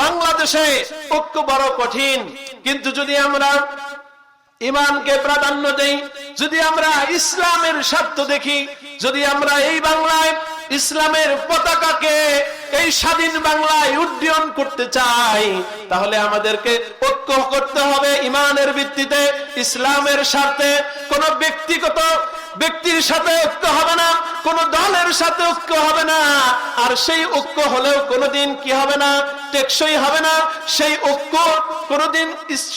বাংলাদেশে ঐক্য বড় কঠিন। কিন্তু যদি আমরা ইমানকে প্রাধান্য দেই, যদি আমরা ইসলামের স্বার্থ দেখি, যদি আমরা এই বাংলায় ইসলামের পতাকাকে এই স্বাধীন বাংলায় উড্ডয়ন করতে চাই, তাহলে আমাদেরকে ঐক্য করতে হবে ইমানের ভিত্তিতে, ইসলামের স্বার্থে। কোন ব্যক্তিগত ব্যক্তির সাথে ঐক্য হবে না, কোন দলের সাথে ঐক্য হবে না। আর সেই ঐক্য হলেও কোনোদিন কি হবে না, টেকসই হবে না। সেই ঐক্য কোনোদিন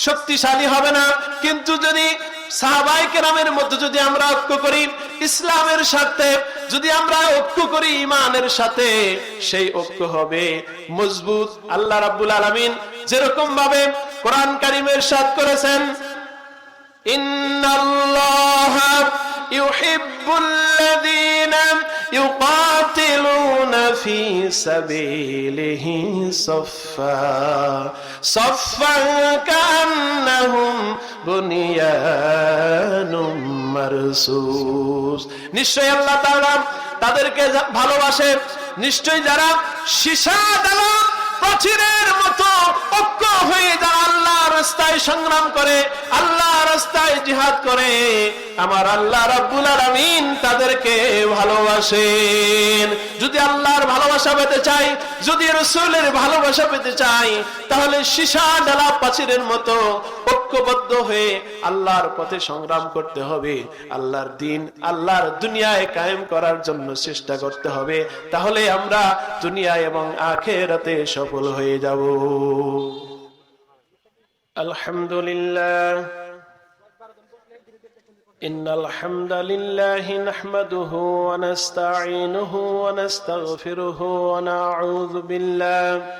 শক্তিশালী হবে না। কিন্তু যদি সাহাবাই মধ্যে যদি আমরা ঐক্য করি, ইসলামের সাথে, যদি আমরা ঐক্য করি ইমানের সাথে, সেই ঐক্য হবে মজবুত। আল্লাহ রাব্বুল আলামিন যেরকম ভাবে কোরআন কারিমের সাথ করেছেন إن ইউহিব্বুল্লাযীনা ইউকাতিলুনা ফি সাবিলিহি সাফফা। সাফফান কান্নাহুম বুনিয়ানুম মারসুস। নিশ্চয় আল্লাহ তাআলা তাদেরকে ভালোবাসে নিশ্চয় যারা শিশা দ্বারা প্রাচীরের মতো ঐক্য হয়ে যারা রাস্তায় সংগ্রাম করে আল্লাহ রাস্তায় জিহাদ করে, আমার আল্লাহ রাব্বুল আলামিন তাদেরকে ভালোবাসেন। যদি আল্লাহর ভালোবাসা পেতে চাই, যদি রসুলের ভালোবাসা পেতে চাই, তাহলে সীসা ডালা প্রাচীরের মতো ঐক্যবদ্ধ হয়ে আল্লাহর পথে সংগ্রাম করতে হবে। আল্লাহর দিন, আল্লাহর দুনিয়ায় কায়েম করার জন্য চেষ্টা করতে হবে। তাহলে আমরা দুনিয়ায় এবং আখেরাতে সফল হয়ে যাব। الحمد لله إن الحمد لله نحمده ونستعينه ونستغفره ونعوذ بالله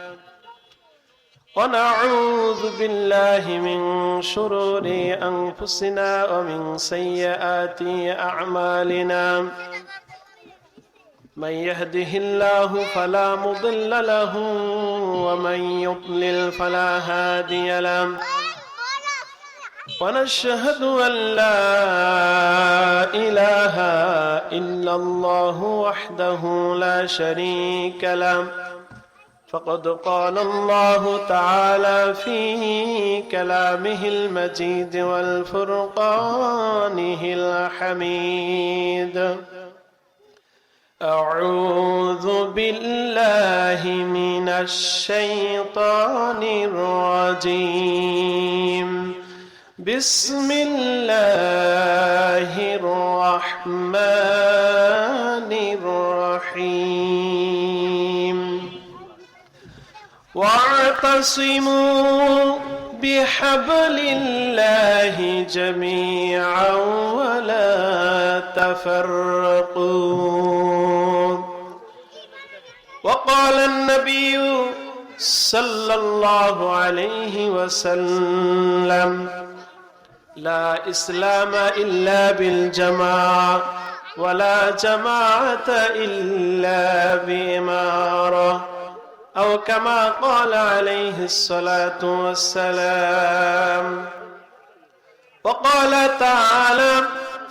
ونعوذ بالله من شرور أنفسنا ومن سيئات أعمالنا من يهده الله فلا مضل له ومن يضلل فلا هادي له ونشهد أن لا إله إلا الله وحده لا شريك له فقد قال الله تعالى في كلامه المجيد والفرقانه الحميد أعوذ بالله من الشيطان الرجيم. بسم الله الرحمن الرحيم. واعتصموا بحبل الله جميعا ولا تفرقوا وقال النبي صلى الله عليه وسلم لا إسلام إلا بالجماعة ولا جماعة إلا بإمارة. أو كما قال عليه الصلاة والسلام وقال تعالى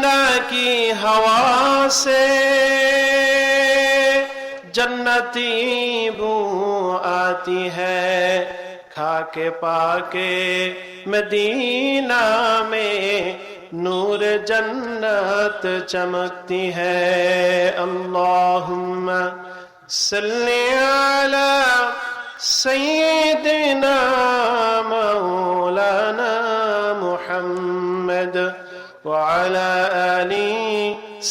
मदीना की हवा से जन्नती बू आती है खाके पाके मदीना में नूर जन्नत चमकती है अल्लाहुम्मा सल्ली अला سيدنا مولانا محمد وعلى آل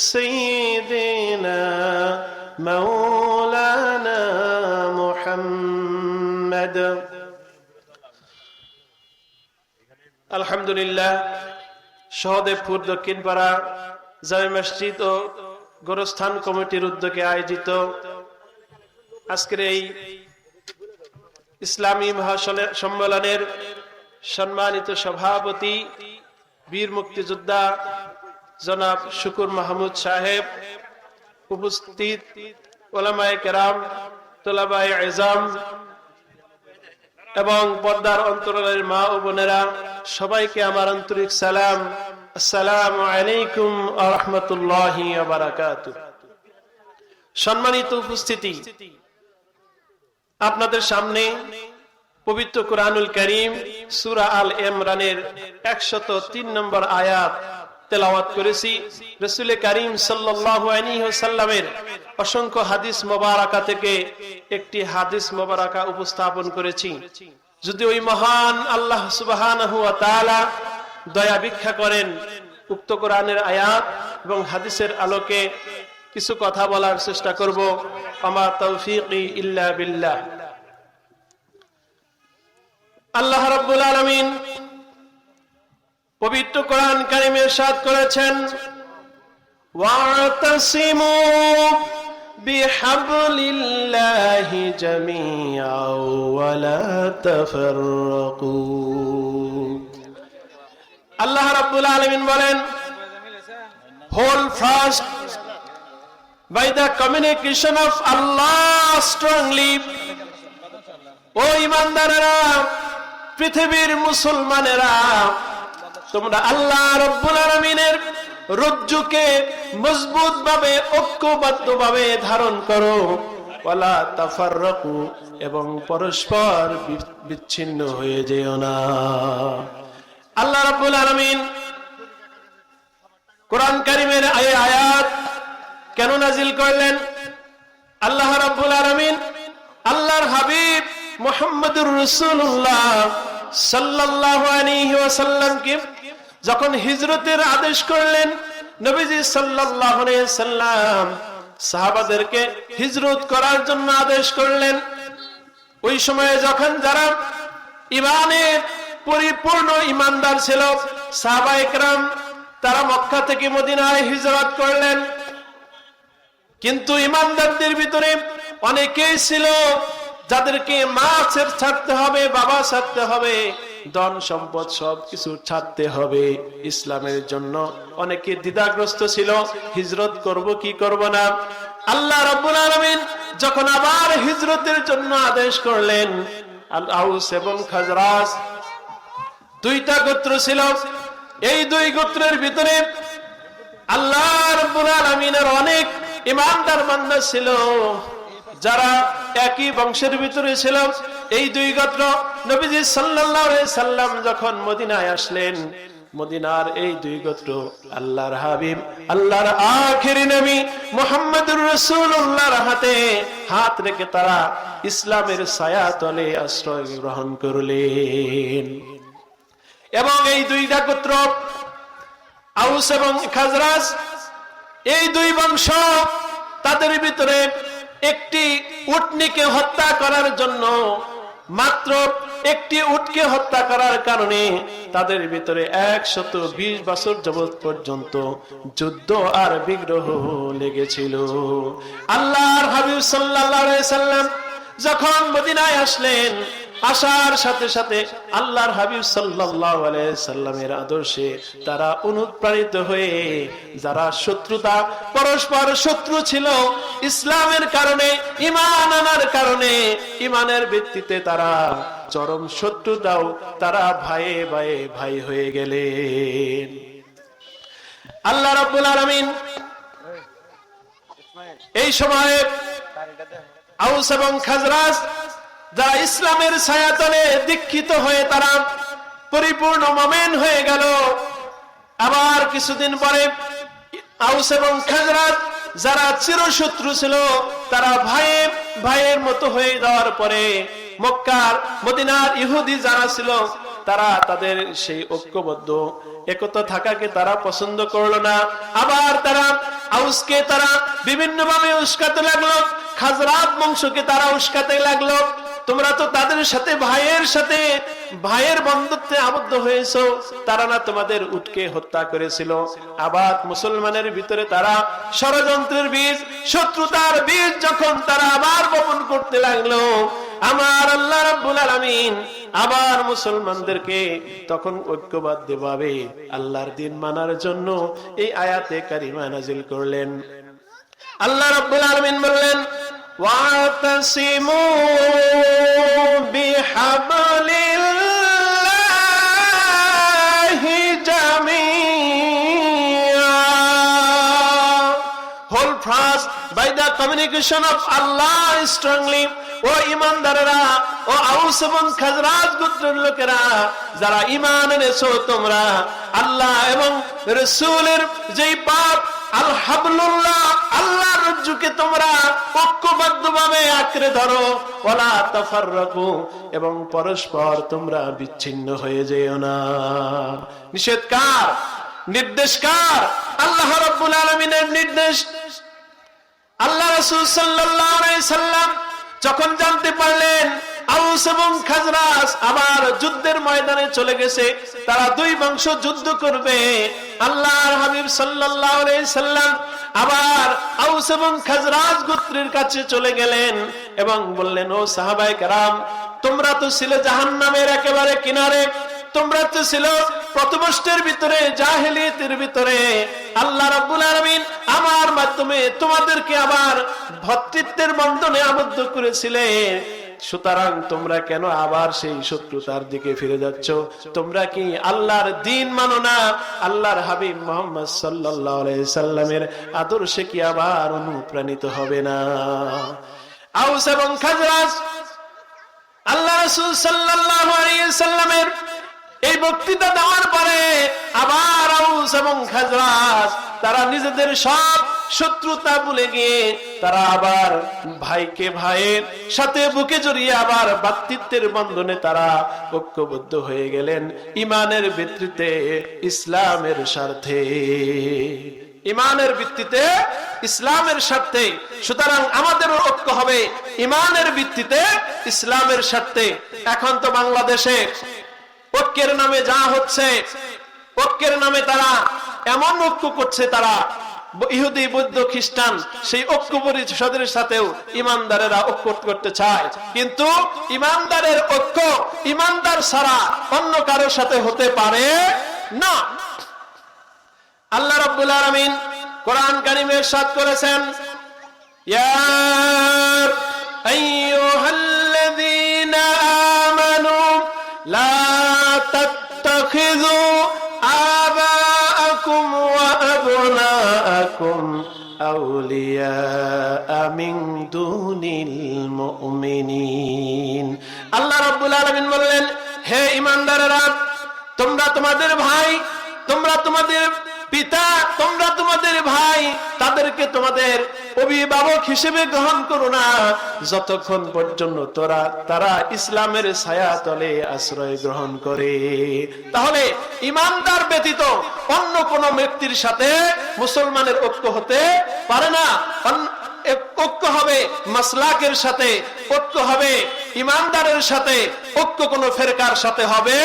سيدنا مولانا محمد আলহামদুলিল্লাহ সহদেবপুর দক্ষিণ পাড়া জামে মসজিদ ও গোরস্থান কমিটির উদ্যোগে আয়োজিত আজকের এই ইসলামী মহাসনে- সম্মেলনের সম্মানিত সভাপতি বীর মুক্তিযোদ্ধা জনাব শুকুর মাহমুদ সাহেব, উপস্থিত ওলামায়ে কেরাম, তোলাবায়ে এজাম এবং পর্দার অন্তরালের মা ও বোনেরা, সবাইকে আমার আন্তরিক সালাম। আসসালামু আলাইকুম আহমতুল্লাহ সম্মানিত উপস্থিতি, আপনাদের সামনে পবিত্র কোরআনুল করিম সুরা আল ইমরানের একশত তিন নম্বর আয়াত তেলাওয়াত করেছি। রসুল করিম আলাইহি অসংখ্য হাদিস মোবারকা থেকে একটি হাদিস মোবারকা উপস্থাপন করেছি। যদি ওই মহান আল্লাহ তাআলা দয়া ভিক্ষা করেন, উক্ত কোরআনের আয়াত এবং হাদিসের আলোকে কিছু কথা বলার চেষ্টা করব। আমার তৌফিকি ইল্লা বিল্লাহ। আল্লাহ রাব্বুল আলামিন পবিত্র কোরআন কারিমে সাত করেছেন। ওয়াতাসিমু বিহাবলিল্লাহি জামিআ ওয়া লা তাফাররাকু। আল্লাহ রাব্বুল আলামিন বলেন hold fast by the communication of Allah strongly. ও ইমানদারেরা, পৃথিবীর মুসলমানেরা তোমরা আল্লাহ রব্বুল আলমিনের রজ্জুকে মজবুত ভাবে ঐক্যবদ্ধ ভাবে ধারণ করো এবং পরস্পর বিচ্ছিন্ন হয়ে যেও না। আল্লাহ রাব্বুল আলামিন কোরআন কারিমের আয়ে আয়াত কেন নাজিল করলেন? আল্লাহ রাব্বুল আলামিন আল্লাহর হাবিব মুহাম্মদুর রাসূলুল্লাহ সাল্লাল্লাহু আলাইহি ওয়াসাল্লামকে যখন হিজরতের আদেশ করলেন নবীজি সাল্লাম, সাহাবাদেরকে হিজরত করার জন্য আদেশ করলেন। ওই সময়ে যখন যারা ইমানের পরিপূর্ণ ইমানদার ছিল, সাহাবা একরাম, তারা মক্কা থেকে মদিনায় হিজরত করলেন। কিন্তু ইমানদারদের ভিতরে অনেকেই ছিল যাদেরকে মা ছেড়- ছাড়তে হবে, বাবা ছাড়তে হবে। ধন সম্পদ সব কিছু ছাড়তে হবে। ইসলামের জন্য অনেকে দ্বিধাগ্রস্ত ছিল, হিজরত করব কি করব না। আল্লাহ রাব্বুল আলামিন যখন আবার হিজরতের জন্য আদেশ করলেন আউস এবং খাজরাজ, দুইটা গোত্র ছিল। এই দুই গোত্রের ভিতরে আল্লাহ রাব্বুল আলামিনের অনেক ইমানদার বান্দা ছিল। যারা একই বংশের ভিতরে ছিল, এই দুই গোত্র নবীজি সাল্লাল্লাহু সাল্লাম যখন মদিনায় আসলেন, মদিনার এই দুই গোত্র আল্লাহর হাবিব, আল্লাহর আখেরি নবী মুহাম্মদুর রাসূলুল্লাহর হাতে হাত রেখে তারা ইসলামের ছায়া তলে আশ্রয় গ্রহণ করলেন। এবং এই দুইটা গোত্র আউস এবং খাজরাজ, এই দুই বংশ তাদের ভিতরে একটি উটনিকে হত্যা করার জন্য মাত্র একটি উটকে হত্যা করার কারণে তাদের ভিতরে একশত বিশ বছর যাবৎ পর্যন্ত যুদ্ধ আর বিগ্রহ লেগেছিল। আল্লাহর হাবিব সাল্লাহ সাল্লাম যখন মদিনায় আসলেন আসার সাথে সাথে আল্লাহর হাবিব সাল্লামের আদর্শে তারা অনুপ্রাণিত হয়ে, যারা শত্রুতা, পরস্পর শত্রু ছিল, ইসলামের কারণে ইমান আনার কারণে ইমানের ভিত্তিতে তারা চরম শত্রুতাও তারা ভাইয়ে ভাইয়ে ভাই হয়ে গেলেন। আল্লাহ রাব্বুল আলামিন এই সময়ে আউস এবং খাজরাজ যারা ইসলামের ছায়াতলে দীক্ষিত হয়ে তারা পরিপূর্ণ মোমেন হয়ে গেল। আবার কিছুদিন পরে আউস এবং খাজরাজ যারা চিরশত্রু ছিল, তারা ভাইয়ে ভাইয়ের মতো হয়ে যাওয়ার পরে মক্কার, মদিনার ইহুদি যারা ছিল, তারা তাদের সেই ঐক্যবদ্ধ একতা থাকাকে তারা পছন্দ করল না। আবার তারা আউসকে তারা বিভিন্ন ভাবে উস্কাতে লাগল, খাজরাত বংশকে তারা উস্কাতে লাগল। তোমরা তো তাদের সাথে, ভাইয়ের সাথে, ভাইয়ের বন্ধুত্বে আবদ্ধ হয়েছ। তারা না তোমাদের উটকে হত্যা করেছিল। আবার মুসলমানের ভিতরে তারা ষড়যন্ত্রের বীজ, শত্রুতার বীজ যখন তারা আবার বপন করতে লাগল, আমার আল্লাহ রাব্বুল আলামিন আবার মুসলমানদেরকে তখন ঐক্যবদ্ধ ভাবে আল্লাহর দিন মানার জন্য এই আয়াতে কারিমা নাজিল করলেন। আল্লাহ রাব্বুল আলামিন বললেন واعتصموا بحبل الله جميعا hold fast by the communication of Allah strongly ও ইমানদারেরা ও আউস এবং খাজরাজ গোত্রের লোকেরা যারা ইমান এনেছো তোমরা আল্লাহ এবং রসুলের যেই পাপ এবং পরস্পর তোমরা বিচ্ছিন্ন হয়ে যেও না। নিষেধ কার? নির্দেশ কার? আল্লাহ রাব্বুল আলামিনের নির্দেশ। আল্লাহ রাসূল সাল্লাম যখন জানতে পারলেন, আউস আবার যুদ্ধের ময়দানে চলে গেছে, তারা দুই বংশ যুদ্ধ করবে। আল্লাহর হাবিব সাল্লাম আবার আউস এবং খাজরাজ গোত্রের কাছে চলে গেলেন এবং বললেন, ও সাহাবায়ে কেরাম, তোমরা তো ছিলে জাহান্নামের একেবারে কিনারে, তোমরা তো ছিল প্রথমষ্টের ভিতরে, জাহেলিয়তের ভিতরে। আল্লাহ রাব্বুল আলামিন আমার মাধ্যমে তোমাদেরকে আবার ভ্রাতৃত্বের বন্ধনে আবদ্ধ করেছিলে সুতরাং তোমরা কেন আবার সেই শত্রুতার দিকে ফিরে যাচ্ছ? তোমরা কি আল্লাহর দিন মানো না? আল্লাহর হাবিব মোহাম্মদ সাল্লামের আদর্শে কি আবার অনুপ্রাণিত হবে না? আউস এবং খাজরাজ, আল্লাহ রাসূল সাল্লামের এই বক্তৃতা দেওয়ার পরে আবার আউস এবং খাজরাজ, তারা নিজেদের সব শত্রুতা ভুলে গিয়ে তারা আবার ভাইকে ভাইয়ের সাথে বুকে জড়িয়ে আবার ভাতৃত্বের বন্ধনে তারা ঐক্যবদ্ধ হয়ে গেলেন ইমানের ভিত্তিতে, ইসলামের স্বার্থে। ইমানের ভিত্তিতে, ইসলামের স্বার্থে। সুতরাং আমাদেরও ঐক্য হবে। ইমানের ভিত্তিতে, ইসলামের স্বার্থে। এখন তো বাংলাদেশে ঐক্যের নামে যা হচ্ছে, ঐক্যের নামে তারা এমন ঐক্য করছে তারা ইহুদি, বৌদ্ধ, খ্রিস্টান সেই ঐক্য পরিষদের সাথেও ইমানদারেরা ঐক্য করতে চায়। কিন্তু ইমানদারের ঐক্য ইমানদার ছাড়া অন্য কারোর সাথে হতে পারে না। আল্লাহ রাব্বুল আলামিন কোরআন কারিমে সাত করেছেন ইয়া আউলিয়া মিন দুনিল মুমিনিন আল্লাহ রাব্বুল আলামিন বললেন, হে ঈমানদারেরা, তোমরা তোমাদের ভাই, তোমরা তোমাদের পিতা, তোমরা তোমাদের ভাই, তাদেরকে তোমাদের অভিভাবক হিসেবে গ্রহণ করো না। যতক্ষণ পর্যন্ত তোরা, তারা ইসলামের ছায়া তলে আশ্রয় গ্রহণ করে। তাহলে ইমানদার ব্যতীত অন্য কোন ব্যক্তির সাথে মুসলমানের ঐক্য হতে পারে না। ঐক্য হবে মাসলাকের সাথে, ঐক্য হবে ইমানদারের সাথে, ঐক্য কোন ফেরকার সাথে হবে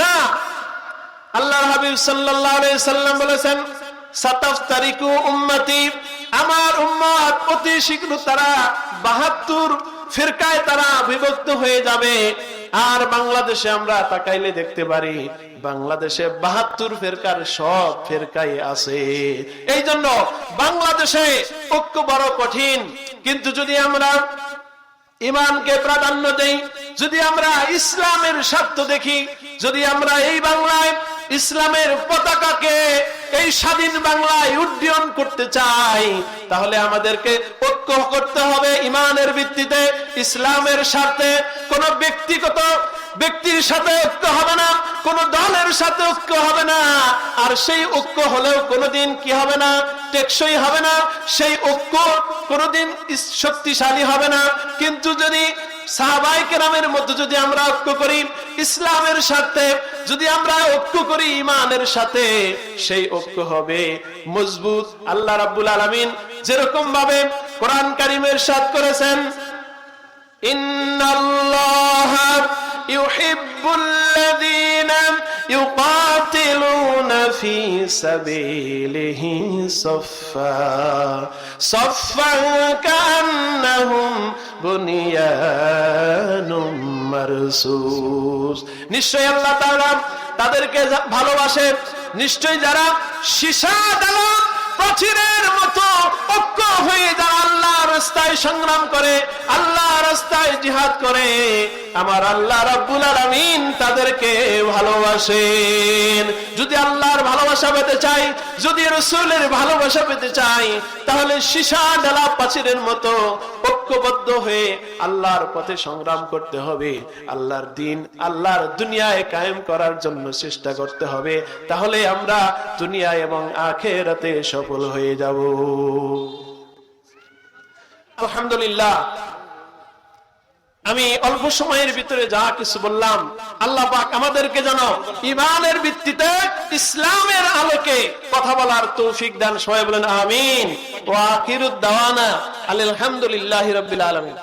না। আল্লাহ হাবিব সাল্লাম বলেছেন সাতাফতারিকু উম্মতি, আমার উম্মত অতি শীঘ্র তারা 72 ফিরকায় তারা বিভক্ত হয়ে যাবে। আর বাংলাদেশে আমরা তাকাইলে দেখতে পারি, বাংলাদেশে বাহাত্তর ফেরকার সব ফেরকাই আছে। এই জন্য বাংলাদেশে ঐক্য বড় কঠিন। কিন্তু যদি আমরা ইমানকে প্রাধান্য দেই, যদি আমরা ইসলামের স্বার্থ দেখি, যদি আমরা এই বাংলায় ইসলামের পতাকাকে এই স্বাধীন বাংলায় উড্ডয়ন করতে চাই, তাহলে আমাদেরকে ঐক্য করতে হবে ইমানের ভিত্তিতে, ইসলামের স্বার্থে। কোন ব্যক্তিগত ব্যক্তির সাথে ঐক্য হবে না, কোন দলের সাথে ঐক্য হবে না। আর সেই ঐক্য হলেও কোনোদিন কি হবে না, টেকসই হবে না। সেই ঐক্য কোনোদিন শক্তিশালী হবে না। কিন্তু যদি সাহাবাই কেরামের মধ্যে যদি আমরা ঐক্য করি, ইসলামের সাথে যদি আমরা ঐক্য করি ইমানের সাথে, সেই ঐক্য হবে মজবুত। আল্লাহ রাব্বুল আলামিন যেরকম ভাবে কোরআন কারিমের সাথ করেছেন, ইন্নাল্লাহা ইউহিব্বুল লাযীনা يقاتلون في سبيله صفا صفا كأنهم بنيان مرصوص নিশ্চয় আল্লাহ তাআলা তাদেরকে যা- ভালোবাসে নিশ্চয় যারা সীসা দালা প্রাচীরের মতো ঐক্য হয়ে যারা আল্লাহ রাস্তায় সংগ্রাম করে, আল্লাহ রাস্তায় জিহাদ করে। আমার আল্লাহ তাদেরকে ভালোবাসেন। যদি আল্লাহর ভালোবাসা পেতে চাই, যদি রসুলের ভালোবাসা পেতে চাই, তাহলে প্রাচীরের মতো ঐক্যবদ্ধ হয়ে আল্লাহর পথে সংগ্রাম করতে হবে। আল্লাহর দিন, আল্লাহর দুনিয়ায় কায়েম করার জন্য চেষ্টা করতে হবে। তাহলে আমরা দুনিয়ায় এবং আখেরাতে সফল হয়ে যাব। আলহামদুলিল্লাহ। আমি অল্প সময়ের ভিতরে যা কিছু বললাম, আল্লাহ পাক আমাদেরকে যেন ইমানের ভিত্তিতে ইসলামের আলোকে কথা বলার তৌফিক দান সবাই বলেন, আমিন। ওয়া আখিরুদ দাওয়ানা আলহামদুলিল্লাহি রাব্বিল আলামিন।